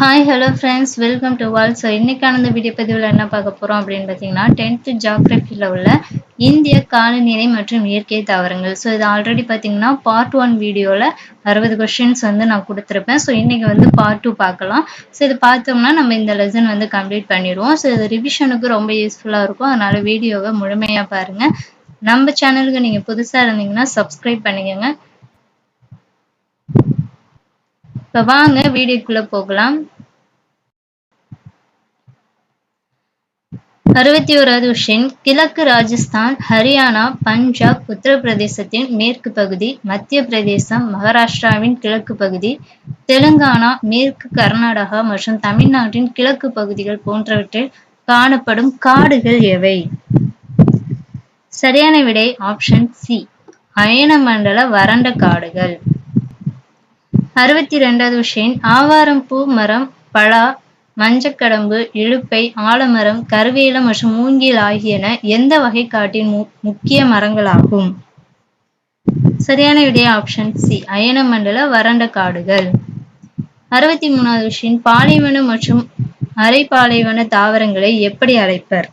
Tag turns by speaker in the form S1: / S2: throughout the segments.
S1: Hi hello friends welcome to wall so இன்றைக்கான இந்த video பதிவில் என்ன பார்க்க போகிறோம் அப்படின்னு பார்த்தீங்கன்னா டென்த்து ஜாக்ரஃபியில் உள்ள இந்திய காலநிலை மற்றும் இயற்கை தாவரங்கள். ஸோ இது ஆல்ரெடி பார்த்தீங்கன்னா பார்ட் ஒன் வீடியோவில் அறுபது கொஷின்ஸ் வந்து நான் கொடுத்துருப்பேன். ஸோ இன்றைக்கி வந்து பார்ட் டூ பார்க்கலாம். ஸோ இது பார்த்தோம்னா நம்ம இந்த லெசன் வந்து கம்ப்ளீட் பண்ணிடுவோம். ஸோ இது ரிவிஷனுக்கு ரொம்ப யூஸ்ஃபுல்லாக இருக்கும். அதனால் வீடியோவை முழுமையாக பாருங்கள் நம்ம சேனலுக்கு நீங்கள் புதுசாக இருந்தீங்கன்னா சப்ஸ்கிரைப் பண்ணிக்கோங்க. இப்போ வாங்க வீடியோக்குள்ளே போகலாம். அறுபத்தி ஓராவது விஷயம் கிழக்கு ராஜஸ்தான் ஹரியானா பஞ்சாப் உத்தரப்பிரதேசத்தின் மேற்கு பகுதி மத்திய பிரதேசம் மகாராஷ்டிராவின் கிழக்கு பகுதி தெலுங்கானா மேற்கு கர்நாடகா மற்றும் தமிழ்நாட்டின் கிழக்கு பகுதிகள் போன்றவற்றில் காணப்படும் காடுகள் எவை? சரியான விடை ஆப்ஷன் சி அயனமண்டல வறண்ட காடுகள். அறுபத்தி ரெண்டாவது விஷயம் ஆவாரம் பூ மரம் பலா மஞ்சக்கடம்பு இழுப்பை ஆலமரம் கருவேலம் மற்றும் மூங்கில் ஆகியன எந்த வகை காட்டின் மு முக்கிய மரங்களாகும்? சரியான விடைய ஆப்ஷன் சி அயனமண்டல வறண்ட காடுகள். அறுபத்தி மூணாவது விஷயம் பாலைவன மற்றும் அரை பாலைவன தாவரங்களை எப்படி அழைப்பர்?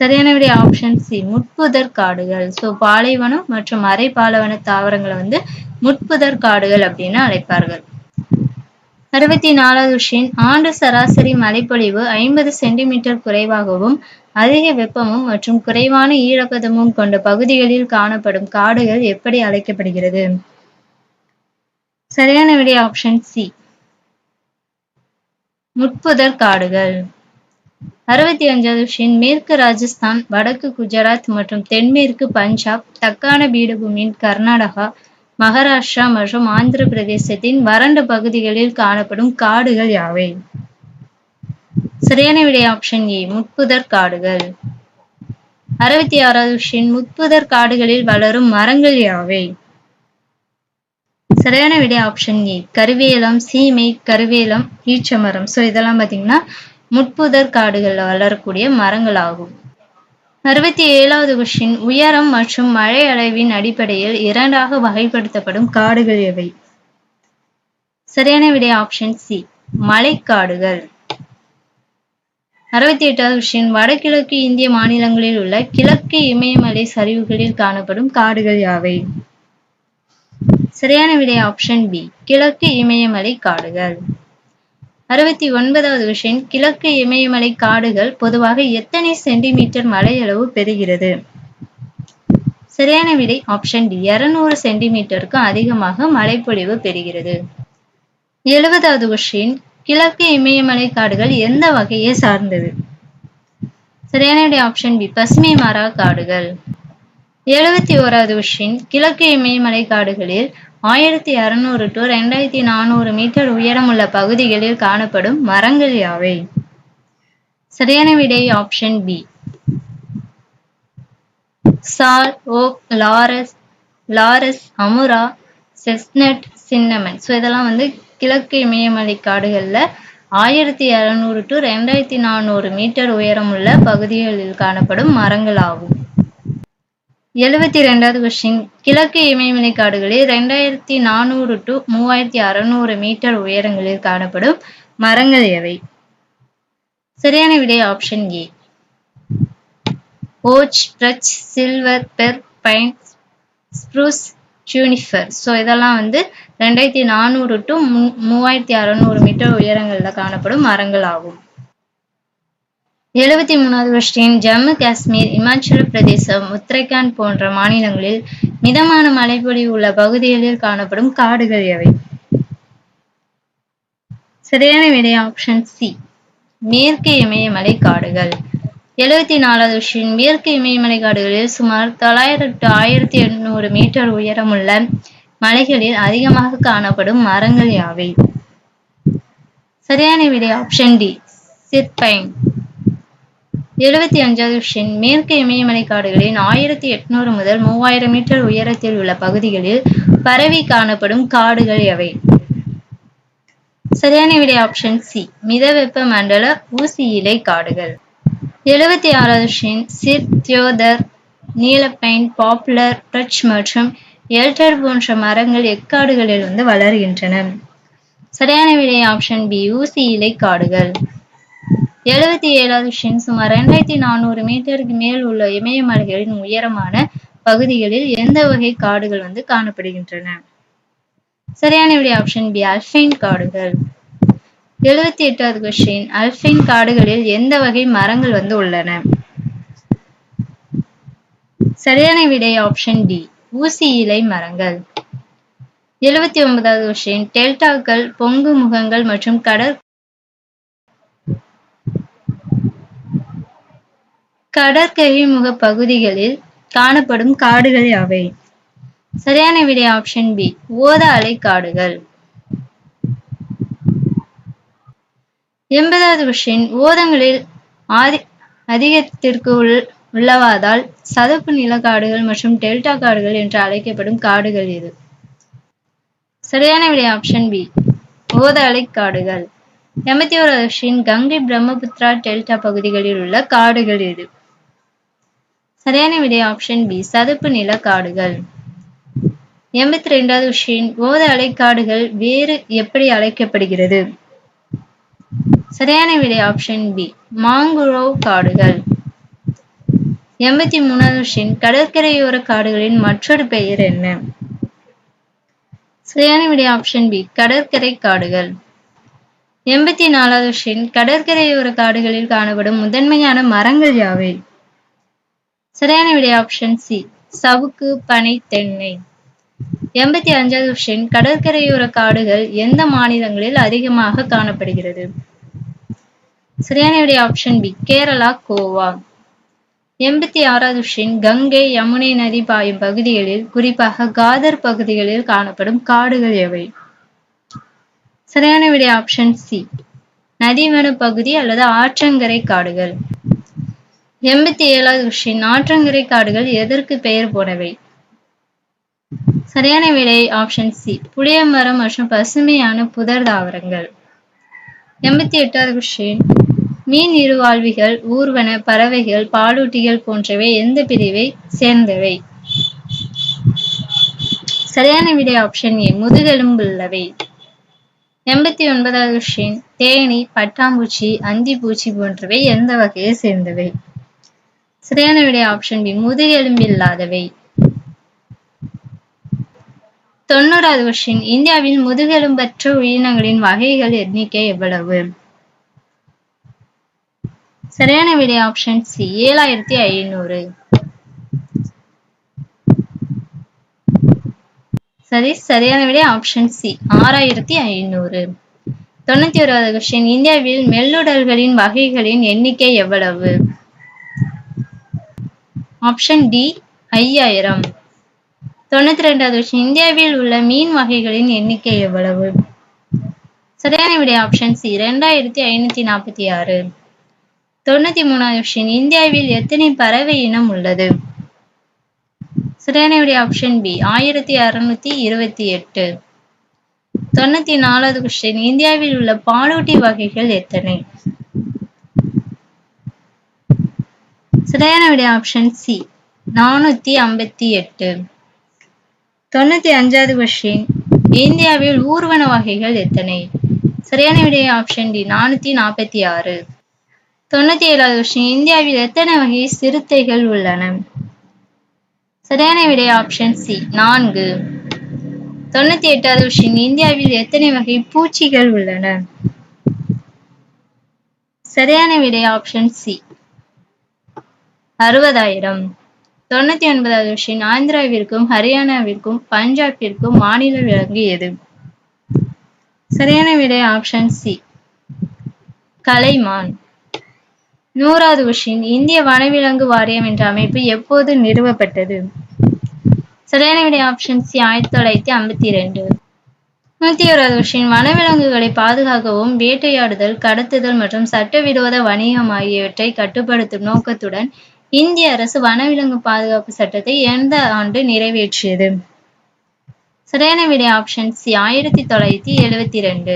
S1: சரியான விடைய ஆப்ஷன் சி முட்புதர் காடுகள். ஸோ பாலைவனம் மற்றும் அரை பாலைவன தாவரங்களை வந்து முட்புதர் காடுகள் அப்படின்னு அழைப்பார்கள். அறுபத்தி நாலாவது விஷயம் ஆண்டு சராசரி மழைப்பொழிவு ஐம்பது சென்டிமீட்டர் குறைவாகவும் அதிக வெப்பமும் மற்றும் குறைவான ஈரப்பதமும் கொண்ட பகுதிகளில் காணப்படும் காடுகள் எப்படி அழைக்கப்படுகிறது? சரியான விடை ஆப்ஷன் சி முட்புதர் காடுகள். அறுபத்தி அஞ்சாவது விஷயம் மேற்கு ராஜஸ்தான் வடக்கு குஜராத் மற்றும் தென்மேற்கு பஞ்சாப் தக்கான பீடபூமியின் கர்நாடகா மகாராஷ்டிரா மற்றும் ஆந்திர பிரதேசத்தின் வறண்ட பகுதிகளில் காணப்படும் காடுகள் யாவை? சரியான விடை ஆப்ஷன் ஏ முட்புதர் காடுகள். அறுபத்தி ஆறாவது விஷயம் முட்புதர் காடுகளில் வளரும் மரங்கள் யாவை? சரியான விடை ஆப்ஷன் ஏ கருவேலம் சீமை கருவேலம் ஈச்சமரம். ஸோ இதெல்லாம் பார்த்தீங்கன்னா முட்புதர் காடுகளில் வளரக்கூடிய மரங்கள் ஆகும் அறுபத்தி ஏழாவது கொஷின் உயரம் மற்றும் மழை அளவின் அடிப்படையில் இரண்டாக வகைப்படுத்தப்படும் காடுகள் எவை? சரியான விடை ஆப்ஷன் சி மலைக்காடுகள். அறுபத்தி எட்டாவது கொஷின் வடகிழக்கு இந்திய மாநிலங்களில் உள்ள கிழக்கு இமயமலை சரிவுகளில் காணப்படும் காடுகள் யாவை? சரியான விடை ஆப்ஷன் பி கிழக்கு இமயமலை காடுகள். அறுபத்தி ஒன்பதாவது விஷயம் கிழக்கு இமயமலை காடுகள் பொதுவாக எத்தனை சென்டிமீட்டர் மழையளவு பெறுகிறது? சரியான விடை ஆப்ஷன் டி இருநூறு சென்டிமீட்டருக்கு அதிகமாக மழைப்பொழிவு பெறுகிறது. எழுபதாவது கொஷின் கிழக்கு இமயமலை காடுகள் எந்த வகையை சார்ந்தது? சரியான விடை ஆப்ஷன் பி பசுமை மாறா காடுகள். எழுபத்தி ஓராவது கொஷின் கிழக்கு இமயமலை காடுகளில் ஆயிரத்தி அறுநூறு டு ரெண்டாயிரத்தி நானூறு மீட்டர் உயரமுள்ள பகுதிகளில் காணப்படும் மரங்கள் யாவை? சரியான விடை option B sal oak laurus laurus amura chestnut cinnamon. So இதெல்லாம் வந்து கிழக்கு இமயமலை காடுகளில் ஆயிரத்தி இரநூறு டு ரெண்டாயிரத்தி நானூறு மீட்டர் உயரமுள்ள பகுதிகளில் காணப்படும் மரங்கள் ஆகும் எழுபத்தி ரெண்டாவது கொஸ்டின் கிழக்கு இமயமலை காடுகளில் ரெண்டாயிரத்தி நானூறு டு மூவாயிரத்தி அறுநூறு மீட்டர் உயரங்களில் காணப்படும் மரங்கள் எவை? சரியான விடை option A oak birch silver fir pine spruce juniper so இதெல்லாம் வந்து ரெண்டாயிரத்தி நானூறு டு மூவாயிரத்தி அறநூறு மீட்டர் உயரங்களில் காணப்படும் மரங்கள் ஆகும். எழுபத்தி மூணாவது வருஷத்தின் ஜம்மு காஷ்மீர் இமாச்சல பிரதேசம் உத்தரகாண்ட் போன்ற மாநிலங்களில் மிதமான மழைப்பொழிவு உள்ள பகுதிகளில் காணப்படும் காடுகள் எவை? சரியான விடை ஆப்ஷன் சி மேற்கு இமயமலை காடுகள் எழுபத்தி நாலாவது கொஸ்டின் மேற்கு இமயமலை காடுகளில் சுமார் தொள்ளாயிரம் டு ஆயிரத்தி எண்ணூறு மீட்டர் உயரமுள்ள மலைகளில் அதிகமாக காணப்படும் மரங்கள் யாவை? சரியான விடை ஆப்ஷன் டி சிற்பைன் எழுபத்தி அஞ்சாவது ஷின் மேற்கு இமயமலை காடுகளின் ஆயிரத்தி எட்நூறு முதல் மூவாயிரம் மீட்டர் உயரத்தில் உள்ள பகுதிகளில் பரவி காணப்படும் காடுகள் எவை? சரியான விடை ஆப்ஷன் சி மிதவெப்ப மண்டல ஊசி இலை காடுகள். எழுபத்தி ஆறாவது ஷின் சிர் தியோதர் நீலப்பைன் பாப்புலர் டச் மற்றும் எல்டர் போன்ற மரங்கள் எக்காடுகளில் வந்து வளர்கின்றன. சரியான விடை ஆப்ஷன் பி ஊசி இலை காடுகள். எழுபத்தி ஏழாவது ஷின் சுமார் இரண்டாயிரத்தி நானூறு மீட்டருக்கு மேல் உள்ள இமயமலைகளின் உயரமான பகுதிகளில் எந்த வகை காடுகள் வந்து காணப்படுகின்றன? சரியான விடை ஆப்ஷன் பி அல்பைன் காடுகள். எழுபத்தி எட்டாவது கொஸ்டின் அல்பைன் காடுகளில் எந்த வகை மரங்கள் வந்து உள்ளன? சரியான விடை ஆப்ஷன் டி ஊசி இலை மரங்கள். எழுபத்தி ஒன்பதாவது கொஸ்டின் டெல்டாக்கள் பொங்கு முகங்கள் மற்றும் கடற் கடற்கரை முக பகுதிகளில் காணப்படும் காடுகள் யாவை சரியான விடை ஆப்ஷன் பி ஓத அலை காடுகள். எண்பதாவது கொஸ்டின் ஓதங்களில் ஆதி அதிகத்திற்கு உள் உள்ளவாதால் சதுப்பு நிலக்காடுகள் மற்றும் டெல்டா காடுகள் என்று அழைக்கப்படும் காடுகள் இது. சரியான விடை ஆப்ஷன் பி ஓத அலை காடுகள். எண்பத்தி ஒரு கொஸ்டின் கங்கை பிரம்மபுத்திரா டெல்டா பகுதிகளில் உள்ள காடுகள் இது சரியான விடை ஆப்ஷன் பி சதுப்பு நில காடுகள். எண்பத்தி ரெண்டாவது விஷயம் ஓத அலைக்காடுகள் வேறு எப்படி அழைக்கப்படுகிறது? சரியான விடை ஆப்ஷன் பி மாங்குரோவ் காடுகள். எண்பத்தி மூணாவது விஷயம் கடற்கரையோர காடுகளின் மற்றொரு பெயர் என்ன? சரியான விடை ஆப்ஷன் பி கடற்கரை காடுகள். எண்பத்தி நாலாவது விஷயம் கடற்கரையோர காடுகளில் காணப்படும் முதன்மையான மரங்கள் யாவை? சரியான விடை ஆப்ஷன் சி சவுக்கு பனை தென்னை. எண்பத்தி அஞ்சாவது கொஸ்டின் கடற்கரையோர காடுகள் எந்த மாநிலங்களில் அதிகமாக காணப்படுகிறது? சரியான விடை ஆப்ஷன் பி கேரளா கோவா. எண்பத்தி ஆறாவது கொஸ்டின் கங்கை யமுனை நதி பாயும் பகுதிகளில் குறிப்பாக காதர் பகுதிகளில் காணப்படும் காடுகள் எவை? சரியான விடை ஆப்ஷன் சி நதிவன பகுதி அல்லது ஆற்றங்கரை காடுகள். எண்பத்தி ஏழாவது கொஸ்டின் ஆற்றங்கரை காடுகள் எதற்கு பெயர் போனவை சரியான விடை ஆப்ஷன் சி புளியமரம் மற்றும் பசுமையான புதர் தாவரங்கள். எண்பத்தி எட்டாவது கொஸ்டின் மீன் இருவாழ்விகள் ஊர்வன பறவைகள் பாலூட்டிகள் போன்றவை எந்த பிரிவை சேர்ந்தவை? சரியான விடை ஆப்ஷன் ஏ முதுகெலும்புள்ளவை. எண்பத்தி ஒன்பதாவது கொஸ்டின் தேனி பட்டாம்பூச்சி அந்திப்பூச்சி போன்றவை எந்த வகையை சேர்ந்தவை? சரியான விடை ஆப்ஷன் பி முதுகெலும்பில்லாதவை தொண்ணூறாவது கொஸ்டின் இந்தியாவில் முதுகெலும்பற்ற உயிரினங்களின் வகைகள் எண்ணிக்கை எவ்வளவு? சரியான விடை ஆப்ஷன் சி ஏழாயிரத்தி ஐநூறு. சரி சரியான விடை ஆப்ஷன் சி ஆறாயிரத்தி ஐநூறு. தொண்ணூத்தி ஓராவது கொஸ்டின் இந்தியாவில் மெல்லுடல்களின் வகைகளின் எண்ணிக்கை எவ்வளவு? ஆப்ஷன் டி ஐயாயிரம். தொண்ணூத்தி ரெண்டாவது விஷயம் இந்தியாவில் உள்ள மீன் வகைகளின் எண்ணிக்கை எவ்வளவு? சரியான விடை ஆப்ஷன் சி இரண்டாயிரத்தி ஐநூத்தி நாற்பத்தி ஆறு. தொண்ணூத்தி மூணாவது விஷயம் இந்தியாவில் எத்தனை பறவை இனம் உள்ளது? சரியான விடை ஆப்ஷன் பி ஆயிரத்தி அறுநூத்தி இருபத்தி எட்டு. தொண்ணூத்தி நாலாவது கொஸ்டின் இந்தியாவில் உள்ள பாலூட்டி வகைகள் எத்தனை? சரியான விடை ஆப்ஷன் சி நானூத்தி ஐம்பத்தி எட்டு. தொண்ணூத்தி அஞ்சாவது கொஸ்டின் இந்தியாவில் ஊர்வன வகைகள் எத்தனை? சரியான விடை ஆப்ஷன் டி நானூத்தி நாற்பத்தி ஆறு. தொண்ணூத்தி ஏழாவது கொஸ்டின் இந்தியாவில் எத்தனை வகை சிறுத்தைகள் உள்ளன? சரியான விடை ஆப்ஷன் சி நான்கு. தொண்ணூத்தி எட்டாவது கொஸ்டின் இந்தியாவில் எத்தனை வகை பூச்சிகள் உள்ளன? சரியான விடை ஆப்ஷன் சி அறுபதாயிரம். தொண்ணூத்தி ஒன்பதாவது விஷயம் ஆந்திராவிற்கும் ஹரியானாவிற்கும் பஞ்சாபிற்கும் மாநில விலங்கு எது சரியான விடை ஆப்ஷன் சி கலைமான். நூறாவது விஷயம் இந்திய வனவிலங்கு வாரியம் என்ற அமைப்பு எப்போது நிறுவப்பட்டது? சரியான விடை ஆப்ஷன் சி ஆயிரத்தி தொள்ளாயிரத்தி ஐம்பத்தி இரண்டு. நூத்தி ஓராவது விஷயம் வனவிலங்குகளை பாதுகாக்கவும் வேட்டையாடுதல் கடத்துதல் மற்றும் சட்டவிரோத வணிகம் ஆகியவற்றை கட்டுப்படுத்தும் நோக்கத்துடன் இந்திய அரசு வனவிலங்கு பாதுகாப்பு சட்டத்தை எந்த ஆண்டு நிறைவேற்றியது? சரியான விடை ஆப்ஷன் சி ஆயிரத்தி தொள்ளாயிரத்தி எழுவத்தி ரெண்டு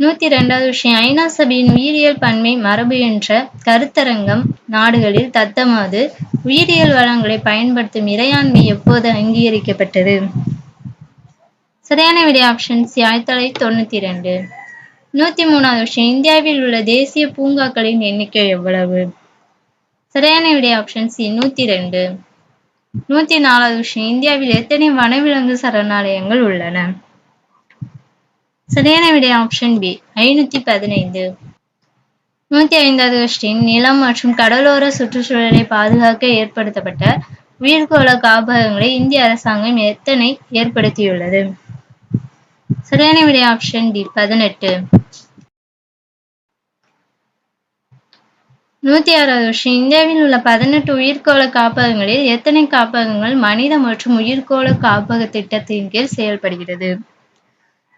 S1: நூத்தி ரெண்டாவது விஷயம். ஐநா சபையின் உயிரியல் பன்மை மரபு என்ற கருத்தரங்கம் நாடுகளில் தத்தமாது உயிரியல் வளங்களை பயன்படுத்தும் இறையாண்மை எப்போது அங்கீகரிக்கப்பட்டது? சரியான விடை ஆப்ஷன் சி ஆயிரத்தி தொள்ளாயிரத்தி தொண்ணூத்தி ரெண்டு நூத்தி மூணாவது விஷயம். இந்தியாவில் உள்ள தேசிய பூங்காக்களின் எண்ணிக்கை எவ்வளவு? சரியான விடை ஆப்ஷன் சி நூத்தி ரெண்டு. நூத்தி நாலாவது விஷயம் இந்தியாவில் எத்தனை வனவிலங்கு சரணாலயங்கள் உள்ளன? சரியான விடை ஆப்ஷன் பி ஐநூத்தி பதினைந்து. நூத்தி ஐந்தாவது கொஸ்டின் நிலம் மற்றும் கடலோர சுற்றுச்சூழலை பாதுகாக்க ஏற்படுத்தப்பட்ட உயிர்கோள காப்பகங்களை இந்திய அரசாங்கம் எத்தனை ஏற்படுத்தியுள்ளது? சரியான விடை ஆப்ஷன் டி பதினெட்டு. நூத்தி ஆறாவது வருஷம் இந்தியாவில் உள்ள பதினெட்டு உயிர்கோள காப்பகங்களில் எத்தனை காப்பகங்கள் மனித மற்றும் உயிர்கோள காப்பக திட்டத்தின் கீழ் செயல்படுகிறது?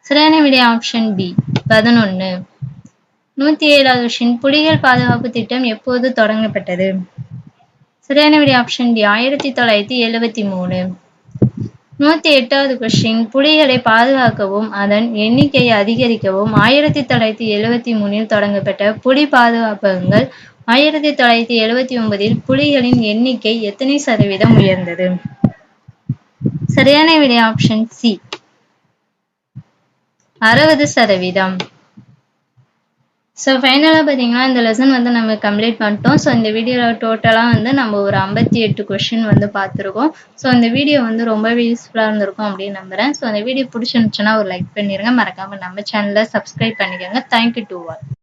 S1: சரியான விடை ஆப்ஷன் பி பதினொன்னு. நூத்தி ஏழாவது வருஷம் புலிகள் பாதுகாப்பு திட்டம் எப்போது தொடங்கப்பட்டது? சரியான விடை ஆப்ஷன் டி ஆயிரத்தி தொள்ளாயிரத்தி எழுவத்தி மூணு. நூத்தி எட்டாவது கொஸ்டின் புலிகளை பாதுகாக்கவும் அதன் எண்ணிக்கையை அதிகரிக்கவும் ஆயிரத்தி தொள்ளாயிரத்தி எழுவத்தி மூணில் தொடங்கப்பட்ட புலி பாதுகாப்பகங்கள் ஆயிரத்தி தொள்ளாயிரத்தி எழுவத்தி ஒன்பதில் புலிகளின் எண்ணிக்கை எத்தனை சதவீதம் உயர்ந்தது? சரியான விடை ஆப்ஷன் சி அறுபது சதவீதம். ஸோ ஃபைனலாக பார்த்தீங்கன்னா இந்த லெசன் வந்து நம்ம கம்ப்ளீட் பண்ணிட்டோம். ஸோ இந்த வீடியோவில் டோட்டலாக வந்து நம்ம ஒரு ஐம்பத்தி எட்டு கொஷின் வந்து பார்த்துருக்கோம். ஸோ இந்த வீடியோ வந்து ரொம்பவே யூஸ்ஃபுல்லாக இருந்திருக்கும் அப்படின்னு நம்புகிறேன் ஸோ அந்த வீடியோ பிடிச்சிருந்துச்சுன்னா ஒரு லைக் பண்ணிடுங்க மறக்காமல் நம்ம சேனலை சப்ஸ்கிரைப் பண்ணிக்கோங்க. Thank you two all